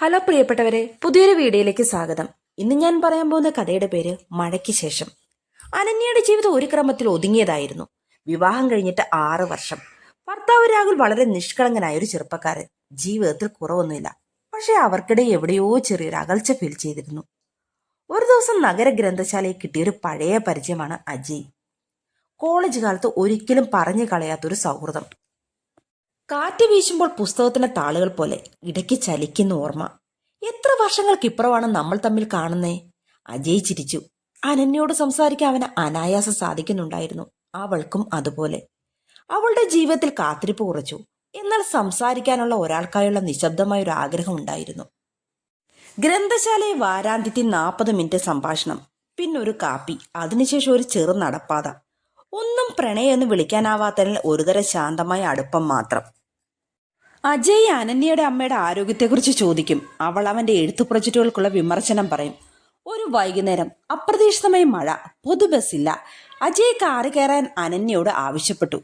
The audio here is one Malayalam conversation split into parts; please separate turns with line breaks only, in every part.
ഹലോ പ്രിയപ്പെട്ടവരെ പുതിയൊരു വീഡിയോയിലേക്ക് സ്വാഗതം. ഇന്ന് ഞാൻ പറയാൻ പോകുന്ന കഥയുടെ പേര് മഴയ്ക്ക് ശേഷം. അനന്യയുടെ ജീവിതം ഒരു ക്രമത്തിൽ ഒതുങ്ങിയതായിരുന്നു. വിവാഹം കഴിഞ്ഞിട്ട് ആറ് വർഷം. ഭർത്താവ് രാഹുൽ വളരെ നിഷ്കളങ്കനായ ഒരു ചെറുപ്പക്കാരൻ. ജീവിതത്തിൽ കുറവൊന്നുമില്ല. പക്ഷെ അവർക്കിടെ എവിടെയോ ചെറിയൊരു അകൽച്ച ഫീൽ ചെയ്തിരുന്നു. ഒരു ദിവസം നഗര ഗ്രന്ഥശാലയിൽ കിട്ടിയൊരു പഴയ പരിചയമാണ് അജയ്. കോളേജ് കാലത്ത് ഒരിക്കലും പറഞ്ഞു കളയാത്തൊരു സൗഹൃദം. കാറ്റ് വീശുമ്പോൾ പുസ്തകത്തിന്റെ താളുകൾ പോലെ ഇടയ്ക്ക് ചലിക്കുന്ന ഓർമ്മ. എത്ര വർഷങ്ങൾക്കിപ്പുറമാണ് നമ്മൾ തമ്മിൽ കാണുന്നേ? അജയ് ചിരിച്ചു. അനന്യോട് സംസാരിക്കാൻ അവന് അനായാസം സാധിക്കുന്നുണ്ടായിരുന്നു. അവൾക്കും അതുപോലെ. അവളുടെ ജീവിതത്തിൽ കാത്തിരിപ്പ് കുറച്ചു. എന്നാൽ സംസാരിക്കാനുള്ള ഒരാൾക്കായുള്ള നിശബ്ദമായ ഒരു ആഗ്രഹം ഉണ്ടായിരുന്നു. ഗ്രന്ഥശാലയെ വാരാന്ത്യത്തിൽ നാൽപ്പത് മിനിറ്റ് സംഭാഷണം പിന്നെ ഒരു കാപ്പി അതിനുശേഷം ഒരു ചെറു നടപ്പാത. ഒന്നും പ്രണയം എന്ന് വിളിക്കാനാവാത്തതിൽ ഒരുതരം ശാന്തമായ അടുപ്പം മാത്രം. അജയ് അനന്യയുടെ അമ്മയുടെ ആരോഗ്യത്തെക്കുറിച്ച് ചോദിക്കും. അവൾ അവന്റെ എഴുത്തു പ്രൊജക്റ്റുകൾക്കുള്ള വിമർശനം പറയും. ഒരു വൈകുന്നേരം അപ്രതീക്ഷിതമായി മഴ പൊതുബസ്സില്ല അജയ് കാറ് കയറാൻ അനന്യയോട് ആവശ്യപ്പെട്ടു.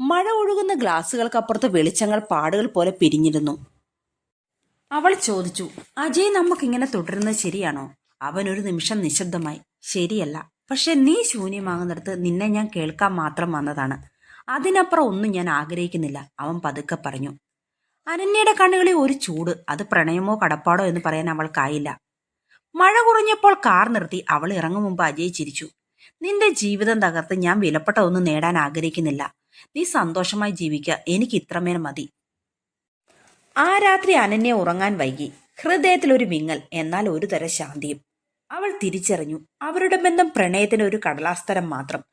മഴ ഒഴുകുന്ന ഗ്ലാസുകൾക്കപ്പുറത്ത് വെളിച്ചങ്ങൾ പാടുകൾ പോലെ പിരിഞ്ഞിരുന്നു. അവൾ ചോദിച്ചു അജയ് നമുക്കിങ്ങനെ തുടരുന്നത് ശരിയാണോ? അവൻ ഒരു നിമിഷം നിശബ്ദമായി ശരിയല്ല. പക്ഷെ നീ ശൂന്യമാകുന്നിടത്ത് നിന്നെ ഞാൻ കേൾക്കാൻ മാത്രം വന്നതാണ്. അതിനപ്പുറം ഒന്നും ഞാൻ ആഗ്രഹിക്കുന്നില്ല. അവൻ പതുക്കെ പറഞ്ഞു അനന്യയുടെ കണ്ണുകളിൽ ഒരു ചൂട്. അത് പ്രണയമോ കടപ്പാടോ എന്ന് പറയാൻ അവൾക്കായില്ല മഴ കുറഞ്ഞപ്പോൾ കാർ നിർത്തി. അവൾ ഇറങ്ങും മുമ്പ് അജയ് ചിരിച്ചു. നിന്റെ ജീവിതം തകർത്ത് ഞാൻ വിലപ്പെട്ട ഒന്നും നേടാൻ ആഗ്രഹിക്കുന്നില്ല. നീ സന്തോഷമായി ജീവിക്കുക എനിക്ക് ഇത്രമേൽ മതി. ആ രാത്രി അനന്യ ഉറങ്ങാൻ വൈകി. ഹൃദയത്തിൽ ഒരു വിങ്ങൽ എന്നാൽ ഒരു തരം ശാന്തിയും. അവൾ തിരിച്ചറിഞ്ഞു. അവരുടെ ബന്ധം പ്രണയത്തിന് ഒരു കടലാസ്തരം മാത്രം.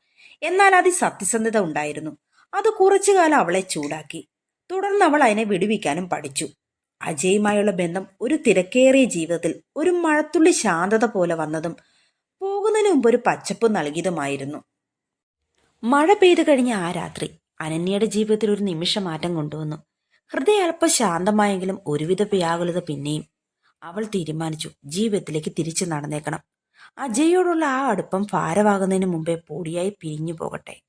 എന്നാൽ അതിൽ സത്യസന്ധത ഉണ്ടായിരുന്നു. അത് കുറച്ചു കാലം അവളെ ചൂടാക്കി. തുടർന്ന് അവൾ അതിനെ വിടുവിക്കാനും പഠിച്ചു. അജയുമായുള്ള ബന്ധം ഒരു തിരക്കേറിയ ജീവിതത്തിൽ ഒരു മഴത്തുള്ളി ശാന്തത പോലെ വന്നതും പോകുന്നതിന് മുമ്പ് ഒരു പച്ചപ്പ് നൽകിയതുമായിരുന്നു. മഴ പെയ്തു കഴിഞ്ഞ ആ രാത്രി അനന്യയുടെ ജീവിതത്തിൽ ഒരു നിമിഷമാറ്റം കൊണ്ടുവന്നു. ഹൃദയ അല്പം ശാന്തമായെങ്കിലും ഒരുവിധ വ്യാകുലത പിന്നെയും അവൾ തീരുമാനിച്ചു ജീവിതത്തിലേക്ക് തിരിച്ചു നടന്നേക്കണം. അജയോടുള്ള ആ അടുപ്പം ഭാരമാകുന്നതിന് മുമ്പേ പൊടിയായി പിരിഞ്ഞു പോകട്ടെ.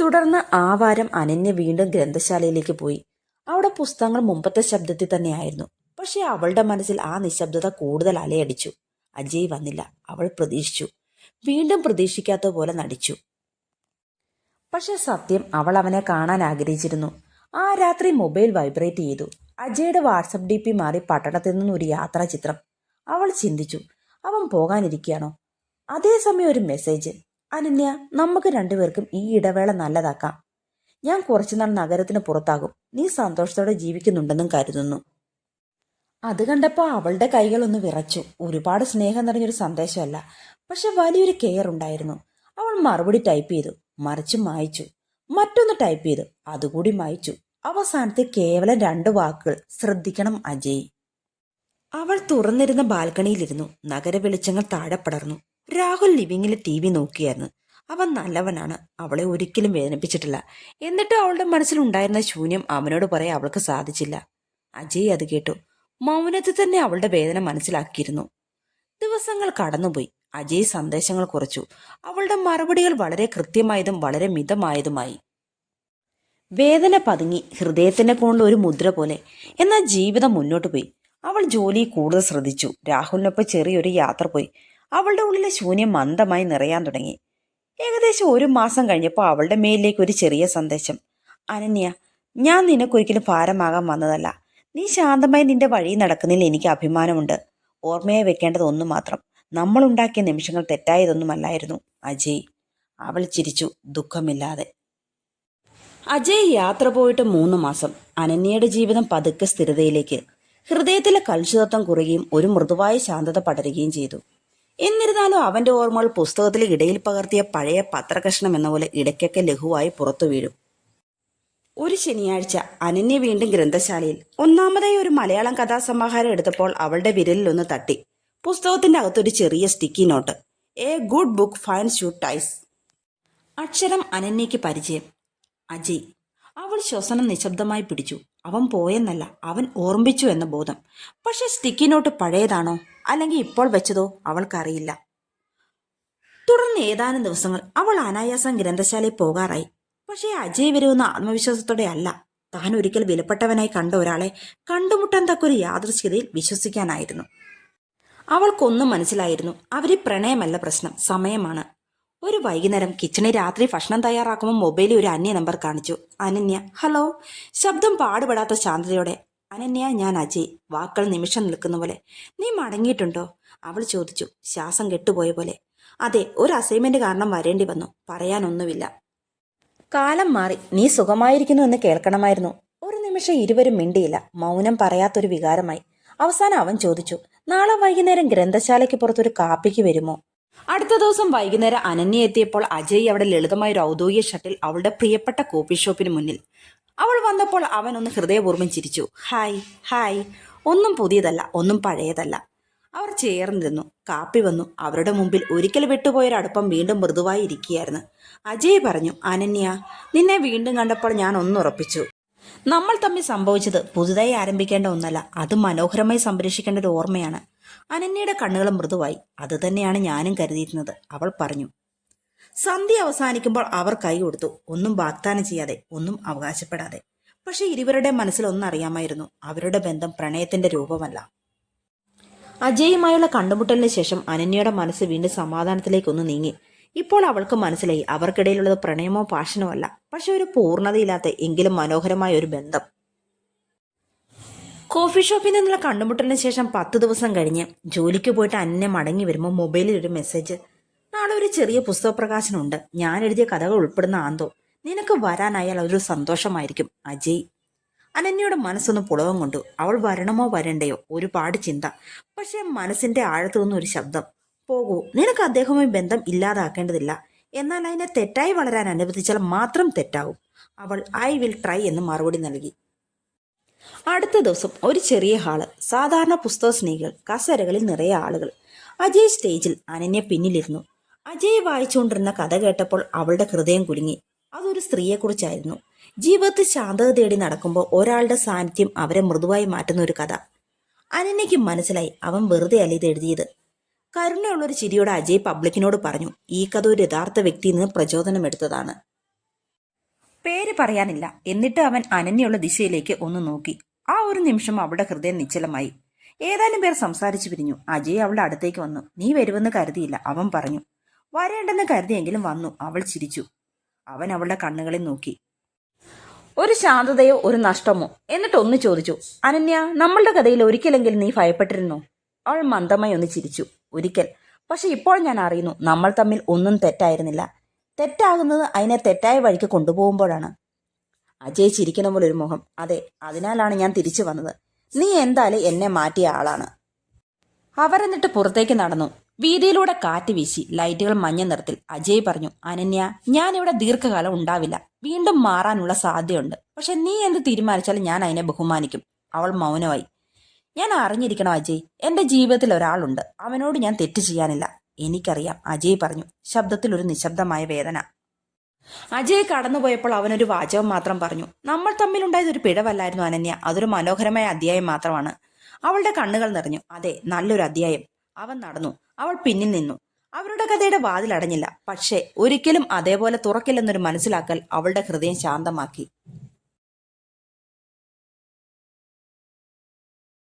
തുടർന്ന് ആ വാരം അനന്യ വീണ്ടും ഗ്രന്ഥശാലയിലേക്ക് പോയി. അവിടെ പുസ്തകങ്ങൾ മുമ്പത്തെ ശബ്ദത്തിൽ തന്നെയായിരുന്നു. പക്ഷെ അവളുടെ മനസ്സിൽ ആ നിശബ്ദത കൂടുതൽ അലയടിച്ചു. അജയ് വന്നില്ല. അവൾ പ്രതീക്ഷിച്ചു. വീണ്ടും പ്രതീക്ഷിക്കാത്ത പോലെ നടിച്ചു. പക്ഷെ സത്യം അവൾ അവനെ കാണാൻ ആഗ്രഹിച്ചിരുന്നു. ആ രാത്രി മൊബൈൽ വൈബ്രേറ്റ് ചെയ്തു. അജയുടെ വാട്സപ്പ് ഡി പി മാറി പട്ടണത്തിൽ നിന്നും ഒരു യാത്രാ ചിത്രം അവൾ ചിന്തിച്ചു. അവൻ പോകാനിരിക്കുകയാണോ? അതേസമയം ഒരു മെസ്സേജ്. അനന്യ നമുക്ക് രണ്ടുപേർക്കും ഈ ഇടവേള നല്ലതാക്കാം. ഞാൻ കുറച്ചുനാൾ നഗരത്തിന് പുറത്താകും. നീ സന്തോഷത്തോടെ ജീവിക്കുന്നുണ്ടെന്നും കരുതുന്നു. അത് കണ്ടപ്പോൾ അവളുടെ കൈകളൊന്ന് വിറച്ചു. ഒരുപാട് സ്നേഹം നിറഞ്ഞൊരു സന്ദേശമല്ല. പക്ഷെ വലിയൊരു കെയർ ഉണ്ടായിരുന്നു. അവൾ മറുപടി ടൈപ്പ് ചെയ്തു. മറിച്ച് മായ്ച്ചു. മറ്റൊന്ന് ടൈപ്പ് ചെയ്തു. അതുകൂടി മായ്ച്ചു. അവസാനത്തെ കേവലം രണ്ട് വാക്കുകൾ. ശ്രദ്ധിക്കണം അജയ്. അവൾ തുറന്നിരുന്ന ബാൽക്കണിയിലിരുന്നു. നഗര വെളിച്ചങ്ങൾ താഴെ പടർന്നു. രാഹുൽ ലിവിങ്ങിലെ ടി വി നോക്കിയായിരുന്നു. അവൻ നല്ലവനാണ്. അവളെ ഒരിക്കലും വേദനിപ്പിച്ചിട്ടില്ല. എന്നിട്ടും അവളുടെ മനസ്സിലുണ്ടായിരുന്ന ശൂന്യം അവനോട് പറയാൻ അവൾക്ക് സാധിച്ചില്ല. അജയ് അത് കേട്ടു. മൗനത്തിൽ തന്നെ അവളുടെ വേദന മനസ്സിലാക്കിയിരുന്നു. ദിവസങ്ങൾ കടന്നുപോയി. അജയ് സന്ദേശങ്ങൾ കുറച്ചു. അവളുടെ മറുപടികൾ വളരെ കൃത്യമായതും വളരെ മിതമായതുമായി. വേദന പതുങ്ങി. ഹൃദയത്തിന്റെ കോണിൽ ഒരു മുദ്ര പോലെ. എന്നാൽ ജീവിതം മുന്നോട്ട് പോയി. അവൾ ജോലി കൂടുതൽ ശ്രദ്ധിച്ചു. രാഹുലിനൊപ്പം ചെറിയൊരു യാത്ര പോയി. അവളുടെ ഉള്ളിലെ ശൂന്യം മന്ദമായി നിറയാൻ തുടങ്ങി. ഏകദേശം ഒരു മാസം കഴിഞ്ഞപ്പോൾ അവളുടെ മേലിലേക്ക് ഒരു ചെറിയ സന്ദേശം. അനന്യ ഞാൻ നിനക്കൊരിക്കലും ഭാരമാകാൻ വന്നതല്ല. നീ ശാന്തമായി നിന്റെ വഴി നടക്കുന്നതിൽ എനിക്ക് അഭിമാനമുണ്ട്. ഓർമ്മയെ വെക്കേണ്ടത് ഒന്നു മാത്രം നമ്മൾ ഉണ്ടാക്കിയ നിമിഷങ്ങൾ തെറ്റായതൊന്നുമല്ലായിരുന്നു. അജയ്. അവൾ ചിരിച്ചു ദുഃഖമില്ലാതെ. അജയ് യാത്ര പോയിട്ട് മൂന്ന് മാസം. അനന്യയുടെ ജീവിതം പതുക്കെ സ്ഥിരതയിലേക്ക്. ഹൃദയത്തിലെ കലുഷിതത്വം കുറയുകയും ഒരു മൃദുവായ ശാന്തത പടരുകയും ചെയ്തു. എന്നിരുന്നാലും അവന്റെ ഓർമ്മകൾ പുസ്തകത്തിൽ ഇടയിൽ പകർത്തിയ പഴയ പത്രകഷ്ണം എന്ന പോലെ ഇടയ്ക്കൊക്കെ ലഘുവായി പുറത്തു വീഴും. ഒരു ശനിയാഴ്ച അനന്യ വീണ്ടും ഗ്രന്ഥശാലയിൽ ഒന്നാമതായി ഒരു മലയാളം കഥാസമാഹാരം എടുത്തപ്പോൾ അവളുടെ വിരലിൽ ഒന്ന് തട്ടി. പുസ്തകത്തിന്റെ അകത്തൊരു ചെറിയ sticky note a good book finds you ties. അക്ഷരം അനന്യയ്ക്ക് പരിചയം. അജയ്. ശ്വസനം നിശബ്ദമായി പിടിച്ചു. അവൻ പോയെന്നല്ല അവൻ ഓർമ്മിച്ചു എന്ന ബോധം. പക്ഷെ സ്റ്റിക്കിനോട്ട് പഴയതാണോ? അല്ലെങ്കിൽ ഇപ്പോൾ വെച്ചതോ? അവൾക്കറിയില്ല. തുടർന്ന് ഏതാനും ദിവസങ്ങൾ അവൾ അനായാസം ഗ്രന്ഥശാലയിൽ പോകാറായി. പക്ഷേ അജയ് വരുമെന്ന ആത്മവിശ്വാസത്തോടെ അല്ല. താൻ ഒരിക്കൽ വിലപ്പെട്ടവനായി കണ്ട ഒരാളെ കണ്ടുമുട്ടാൻ തക്കൊരു യാദൃശ്യതയിൽ വിശ്വസിക്കാനായിരുന്നു. അവൾക്കൊന്നും മനസ്സിലായിരുന്നു. അവരെ പ്രണയമല്ല പ്രശ്നം സമയമാണ്. ഒരു വൈകുന്നേരം കിച്ചണിൽ രാത്രി ഭക്ഷണം തയ്യാറാക്കുമ്പോൾ മൊബൈലിൽ ഒരു അന്യ നമ്പർ കാണിച്ചു. അനന്യ ഹലോ ശബ്ദം പാടുപെടാത്ത ശാന്തതയോടെ അനന്യ ഞാൻ അജയ്. വാക്കൾ നിമിഷം നിൽക്കുന്ന പോലെ. നീ മടങ്ങിയിട്ടുണ്ടോ? അവൾ ചോദിച്ചു. ശ്വാസം കെട്ടുപോയ പോലെ. അതെ ഒരു അസൈൻമെന്റ് കാരണം വരേണ്ടി വന്നു. പറയാനൊന്നുമില്ല. കാലം മാറി. നീ സുഖമായിരിക്കുന്നു എന്ന് കേൾക്കണമായിരുന്നു. ഒരു നിമിഷം ഇരുവരും മിണ്ടിയില്ല. മൗനം പറയാത്തൊരു വികാരമായി. അവസാനം അവൻ ചോദിച്ചു. നാളെ വൈകുന്നേരം ഗ്രന്ഥശാലയ്ക്ക് പുറത്തൊരു കാപ്പിക്ക് വരുമോ? അടുത്ത ദിവസം വൈകുന്നേരം അനന്യ എത്തിയപ്പോൾ അജയ് അവിടെ ലളിതമായ ഒരു ഔദ്യോഗിക ഷട്ടിൽ അവളുടെ പ്രിയപ്പെട്ട കോഫി ഷോപ്പിന് മുന്നിൽ. അവൾ വന്നപ്പോൾ അവൻ ഒന്ന് ഹൃദയപൂർവം ചിരിച്ചു. Hi hi. ഒന്നും പുതിയതല്ല ഒന്നും പഴയതല്ല അവർ ചേർന്നിരുന്നു. കാപ്പി വന്നു. അവരുടെ മുമ്പിൽ ഒരിക്കൽ വിട്ടുപോയൊരടുപ്പം വീണ്ടും മൃദുവായി ഇരിക്കുകയായിരുന്നു. അജയ് പറഞ്ഞു അനന്യ നിന്നെ വീണ്ടും കണ്ടപ്പോൾ ഞാൻ ഒന്നുറപ്പിച്ചു നമ്മൾ തമ്മിൽ സംഭവിച്ചത് പുതുതായി ആരംഭിക്കേണ്ട ഒന്നല്ല അത് മനോഹരമായി സംരക്ഷിക്കേണ്ട ഒരു ഓർമ്മയാണ്. അനന്യയുടെ കണ്ണുകൾ മൃദുവായി. അതുതന്നെയാണ് ഞാനും കരുതിയിരുന്നത്. അവൾ പറഞ്ഞു സന്ധ്യ അവസാനിക്കുമ്പോൾ അവർ കൈ കൊടുത്തു. ഒന്നും വാഗ്ദാനം ചെയ്യാതെ ഒന്നും അവകാശപ്പെടാതെ. പക്ഷെ ഇരുവരുടെ മനസ്സിൽ ഒന്നറിയാമായിരുന്നു അവരുടെ ബന്ധം പ്രണയത്തിന്റെ രൂപമല്ല. അജയുമായുള്ള കണ്ടുമുട്ടലിന് ശേഷം അനന്യയുടെ മനസ്സ് വീണ്ടും സമാധാനത്തിലേക്കൊന്ന് നീങ്ങി. ഇപ്പോൾ അവൾക്ക് മനസ്സിലായി. അവർക്കിടയിലുള്ളത് പ്രണയമോ പാഷനോ അല്ല. പക്ഷെ ഒരു പൂർണതയില്ലാത്ത എങ്കിലും മനോഹരമായ ഒരു ബന്ധം. കോഫി ഷോപ്പിൽ നിന്നുള്ള കണ്ടുമുട്ടലിന് ശേഷം പത്ത് ദിവസം കഴിഞ്ഞ് ജോലിക്ക് പോയിട്ട് അന്നെ മടങ്ങി വരുമ്പോൾ മൊബൈലിൽ ഒരു മെസ്സേജ്. നാളെ ഒരു ചെറിയ പുസ്തക പ്രകാശനമുണ്ട്. ഞാൻ എഴുതിയ കഥകൾ ഉൾപ്പെടുന്ന ആന്തോ. നിനക്ക് വരാനായാൽ അതൊരു സന്തോഷമായിരിക്കും അജയ്. അനന്യയുടെ മനസ്സൊന്ന് പുളവം കൊണ്ടു. അവൾ വരണമോ വരണ്ടയോ? ഒരുപാട് ചിന്ത. പക്ഷേ മനസ്സിന്റെ ആഴത്തു ഒരു ശബ്ദം. പോകൂ. നിനക്ക് അദ്ദേഹവുമായി ബന്ധം ഇല്ലാതാക്കേണ്ടതില്ല. എന്നാൽ അതിനെ തെറ്റായി വളരാൻ അനുവദിച്ചാൽ മാത്രം തെറ്റാവും. അവൾ ഐ വിൽ ട്രൈ എന്ന് മറുപടി നൽകി. അടുത്ത ദിവസം ഒരു ചെറിയ ഹാൾ. സാധാരണ പുസ്തക സ്നേഹികൾ കസേരകളിൽ നിറയെ ആളുകൾ. അജയ് സ്റ്റേജിൽ അനന്യ പിന്നിലിരുന്നു. അജയ് വായിച്ചുകൊണ്ടിരുന്ന കഥ കേട്ടപ്പോൾ അവളുടെ ഹൃദയം കുലുങ്ങി. അതൊരു സ്ത്രീയെക്കുറിച്ചായിരുന്നു. ജീവിതത്തിൽ ശാന്തത തേടി നടക്കുമ്പോൾ ഒരാളുടെ സാന്നിധ്യം അവരെ മൃദുവായി മാറ്റുന്ന ഒരു കഥ. അനന്യയ്ക്ക് മനസ്സിലായി അവൻ വെറുതെ അല്ല ഇത് എഴുതിയത്. കരുണയുള്ളൊരു ചിരിയോടെ അജയ് പബ്ലിക്കിനോട് പറഞ്ഞു ഈ കഥ ഒരു യഥാർത്ഥ വ്യക്തിയിൽ നിന്ന് പ്രചോദനമെടുത്തതാണ്. പേര് പറയാനില്ല. എന്നിട്ട് അവൻ അനന്യുള്ള ദിശയിലേക്ക് ഒന്ന് നോക്കി. ആ ഒരു നിമിഷം അവളുടെ ഹൃദയം നിശ്ചലമായി. ഏതാനും പേർ സംസാരിച്ചു പിരിഞ്ഞു. അജയ് അവളുടെ അടുത്തേക്ക് വന്നു. നീ വരുമെന്ന് കരുതിയില്ല അവൻ പറഞ്ഞു. വരേണ്ടെന്ന് കരുതിയെങ്കിലും വന്നു അവൾ ചിരിച്ചു. അവൻ അവളുടെ കണ്ണുകളിൽ നോക്കി. ഒരു ശാന്തതയോ ഒരു നഷ്ടമോ? എന്നിട്ട് ഒന്ന് ചോദിച്ചു. അനന്യ നമ്മളുടെ കഥയിൽ ഒരിക്കലെങ്കിലും നീ ഭയപ്പെട്ടിരുന്നോ? അവൾ മന്ദമായി ഒന്ന് ചിരിച്ചു. ഒരിക്കൽ. പക്ഷെ ഇപ്പോൾ ഞാൻ അറിയുന്നു നമ്മൾ തമ്മിൽ ഒന്നും തെറ്റായിരുന്നില്ല. തെറ്റാകുന്നത് അതിനെ തെറ്റായ വഴിക്ക് കൊണ്ടുപോകുമ്പോഴാണ്. അജയ് ചിരിക്കണ പോലെ ഒരു മുഖം. അതെ അതിനാലാണ് ഞാൻ തിരിച്ചു വന്നത്. നീ എന്തായാലും എന്നെ മാറ്റിയ ആളാണ്. അവർ എന്നിട്ട് പുറത്തേക്ക് നടന്നു. വീതിയിലൂടെ കാറ്റ് വീശി. ലൈറ്റുകൾ മഞ്ഞ നിറത്തിൽ. അജയ് പറഞ്ഞു അനന്യ ഞാൻ ഇവിടെ ദീർഘകാലം ഉണ്ടാവില്ല. വീണ്ടും മാറാനുള്ള സാധ്യതയുണ്ട്. പക്ഷെ നീ എന്ത് തീരുമാനിച്ചാലും ഞാൻ അതിനെ ബഹുമാനിക്കും. അവൾ മൗനമായി. ഞാൻ അറിഞ്ഞിരിക്കണം അജയ്. എന്റെ ജീവിതത്തിൽ ഒരാളുണ്ട്. അവനോട് ഞാൻ തെറ്റ് ചെയ്യാനില്ല. എനിക്കറിയാം. അജയ് പറഞ്ഞു. ശബ്ദത്തിൽ ഒരു നിശബ്ദമായ വേദന. അജയ് കടന്നുപോയപ്പോൾ അവനൊരു വാചകം മാത്രം പറഞ്ഞു. നമ്മൾ തമ്മിലുണ്ടായത് ഒരു പിഴവല്ലായിരുന്നു അനന്യ. അതൊരു മനോഹരമായ അധ്യായം മാത്രമാണ്. അവളുടെ കണ്ണുകൾ നിറഞ്ഞു. അതെ നല്ലൊരു അധ്യായം. അവൻ നടന്നു. അവൾ പിന്നിൽ നിന്നു. അവരുടെ കഥയുടെ വാതിൽ അടഞ്ഞില്ല. പക്ഷേ ഒരിക്കലും അതേപോലെ തുറക്കില്ലെന്നൊരു മനസ്സിലാക്കൽ അവളുടെ ഹൃദയം ശാന്തമാക്കി.